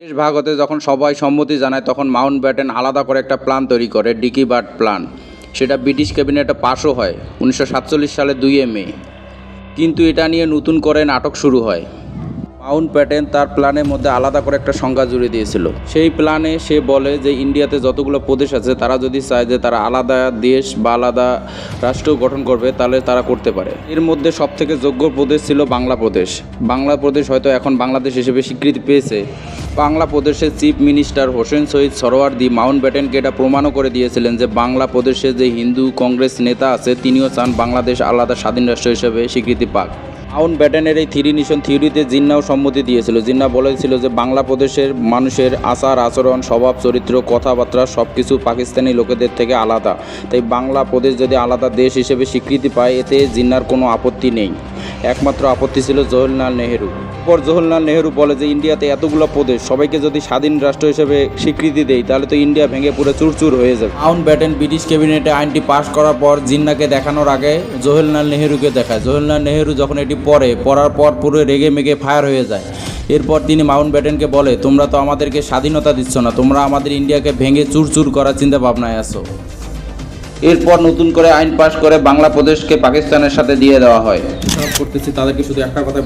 দেশ ভাগ হতে যখন সবাই সম্মতি জানায়, তখন মাউন্ট ব্যাটেন আলাদা করে একটা প্ল্যান তৈরি করে, ডিকি বার্ড প্ল্যান। সেটা ব্রিটিশ ক্যাবিনেটে পাশও হয়, উনিশশো সাতচল্লিশ সালে দুই এ মে। কিন্তু এটা নিয়ে নতুন করে নাটক শুরু হয়। মাউন্ট প্যাটেন তার প্ল্যানের মধ্যে আলাদা করে একটা সংজ্ঞা জুড়ে দিয়েছিল। সেই প্ল্যানে সে বলে যে, ইন্ডিয়াতে যতগুলো প্রদেশ আছে, তারা যদি চায় যে তারা আলাদা দেশ বা আলাদা রাষ্ট্র গঠন করবে, তাহলে তারা করতে পারে। এর মধ্যে সবথেকে যোগ্য প্রদেশ ছিল বাংলা প্রদেশ। বাংলা প্রদেশ হয়তো এখন বাংলাদেশ হিসেবে স্বীকৃতি পেয়েছে। বাংলা প্রদেশের চিফ মিনিস্টার হোসেন শহীদ সরোয়ার্দি মাউন্ট ব্যাটেনকে এটা প্রমাণও করে দিয়েছিলেন যে বাংলা প্রদেশে যে হিন্দু কংগ্রেস নেতা আছে, তিনিও চান বাংলাদেশ আলাদা স্বাধীন রাষ্ট্র হিসেবে স্বীকৃতি পাক। মাউন্ট ব্যাটেনের এই থ্রি নিশন থিওরিতে জিন্নাও সম্মতি দিয়েছিল। জিন্না বলেছিল যে বাংলা প্রদেশের মানুষের আচার, আচরণ, স্বভাব, চরিত্র, কথাবার্তা সব কিছু পাকিস্তানি লোকেদের থেকে আলাদা। তাই বাংলা প্রদেশ যদি আলাদা দেশ হিসেবে স্বীকৃতি পায়, এতে জিন্নার কোনো আপত্তি নেই। একমাত্র আপত্তি ছিল জওহরলাল নেহেরু। পর জওহরলাল নেহেরু বলে যে, ইন্ডিয়াতে এতগুলো প্রদেশ সবাইকে যদি স্বাধীন রাষ্ট্র হিসেবে স্বীকৃতি দেয় তাহলে তো ইন্ডিয়া ভেঙে পুরো চুরচুর হয়ে যাবে। মাউন্ট ব্যাটেন ব্রিটিশ ক্যাবিনেটে আইনটি পাশ করার পর জিন্নাকে দেখানোর আগে জওহরলাল নেহেরুকে দেখায়। জওহরলাল নেহেরু যখন এটি পড়ে পড়ার পর পুরো রেগে মেগে ফায়ার হয়ে যায়। এরপর তিনি মাউন্ট ব্যাটেনকে বলে, তোমরা তো আমাদেরকে স্বাধীনতা দিচ্ছ না, তোমরা আমাদের ইন্ডিয়াকে ভেঙে চুরচুর করার চিন্তা ভাবনায় আছো। এরপর নতুন করে আইন পাশ করে বাংলা প্রদেশকে পাকিস্তানের সাথে দিয়ে দেওয়া হয়। করতেছি, তাদেরকে শুধু একটা কথা